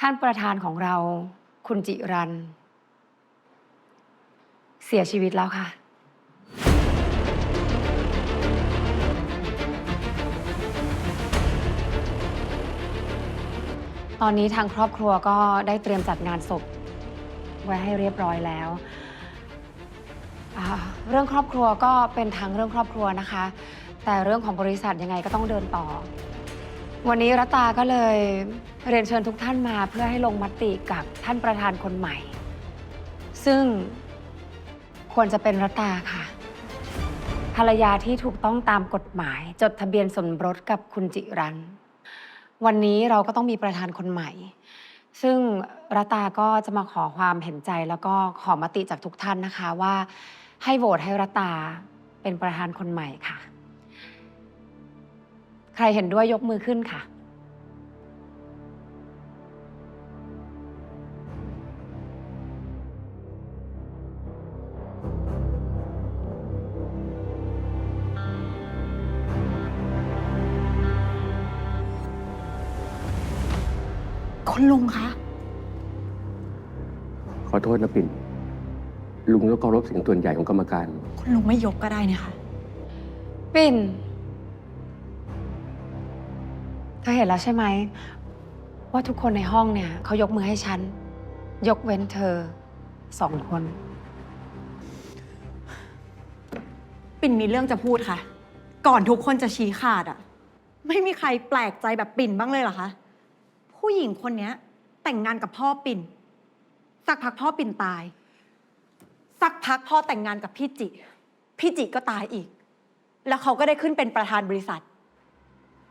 ท่านประธานของเราคุณจิรัน เสียชีวิตแล้วค่ะ ตอนนี้ทางครอบครัวก็ได้เตรียมจัดงานศพ ไว้ให้เรียบร้อยแล้วอ่าเรื่องครอบครัวก็เป็นทางเรื่องครอบครัวนะคะ แต่เรื่องของบริษัทยังไงก็ต้องเดินต่อ วันนี้รัตาก็เลยเรียนเชิญทุกท่านมาเพื่อให้ลงมติกับท่านประธานคนใหม่ ซึ่งควรจะเป็นรัตาค่ะ ภรรยาที่ถูกต้องตามกฎหมาย จดทะเบียนสมรสกับคุณจิรันวันนี้เราก็ต้องมีประธานคนใหม่ ซึ่งรัตาก็จะมาขอความเห็นใจแล้วก็ขอมติจากทุกท่านนะคะว่า ให้โหวตให้รัตตาเป็นประธานคนใหม่ค่ะ ใครเห็นด้วยยกมือขึ้นค่ะ คุณลุงคะ ขอโทษนะปิ่น ลุงต้องเคารพเสียงส่วนใหญ่ของกรรมการ คุณลุงไม่ยกก็ได้เนี่ยค่ะปิ่น ธอเห็นแล้วใช่ไหม ว่าทุกคนในห้องเนี่ยเขายกมือให้ฉัน ยกเว้นเธอสองคน ปิ่นมีเรื่องจะพูดค่ะ ก่อนทุกคนจะชี้ขาดอะไม่มีใครแปลกใจแบบปิ่นบ้างเลยเหรอคะ ผู้หญิงคนเนี้ย แต่งงานกับพ่อปิ่น สักพักพ่อปิ่นตาย สักพักพ่อแต่งงานกับพี่จิ พี่จิก็ตายอีก แล้วเขาก็ได้ขึ้นเป็นประธานบริษัท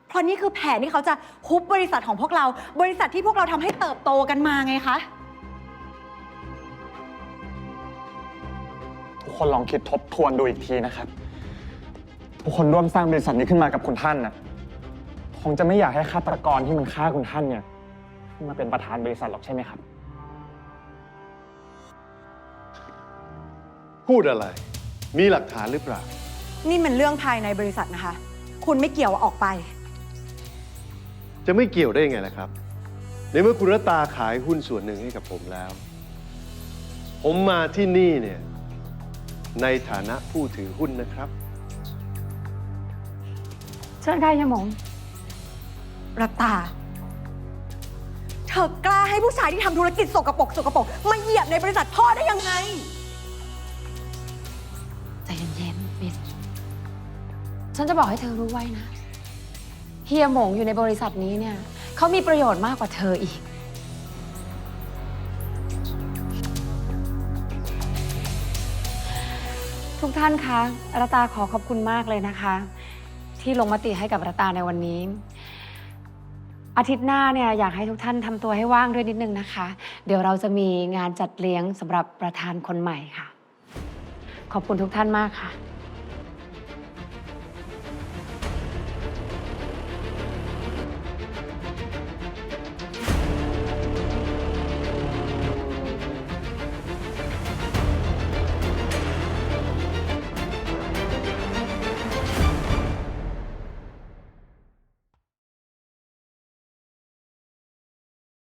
เพราะนี่คือแผนที่เขาจะฮุบบริษัทของพวกเรา บริษัทที่พวกเราทำให้เติบโตกันมาไงคะ ทุกคนลองคิดทบทวนดูอีกทีนะครับ ทุกคนร่วมสร้างบริษัทนี้ขึ้นมากับคุณท่านนะคงจะไม่อยากให้ฆาตกรที่มันฆ่าคุณท่านเนี่ยมาเป็นประธานบริษัทหรอกใช่ไหมครับ พูดอะไร มีหลักฐานหรือเปล่า นี่มันเรื่องภายในบริษัทนะคะ คุณไม่เกี่ยวออกไป จะไม่เกี่ยวได้ยังไงล่ะครับ ในเมื่อคุณรัตตาขายหุ้นส่วนหนึ่งให้กับผมแล้ว ผมมาที่นี่เนี่ยในฐานะผู้ถือหุ้นนะครับ เชิญค่ะยายหมงรัตตา เธอกล้าให้ผู้ชายที่ทำธุรกิจสกปรกสกปรกมาเหยียบในบริษัทพ่อได้ยังไง ใจเย็นๆปิ่นฉันจะบอกให้เธอรู้ไว้นะ เฮียหมงอยู่ในบริษัทนี้เนี่ยเขามีประโยชน์มากกว่าเธออีก ทุกท่านคะรัตตาขอขอบคุณมากเลยนะคะ ที่ลงมติให้กับรัตตาในวันนี้ อาทิตย์หน้าเนี่ยอยากให้ทุกท่านทำตัวให้ว่างด้วยนิดนึงนะคะ เดี๋ยวเราจะมีงานจัดเลี้ยงสำหรับประธานคนใหม่ค่ะ ขอบคุณทุกท่านมากค่ะ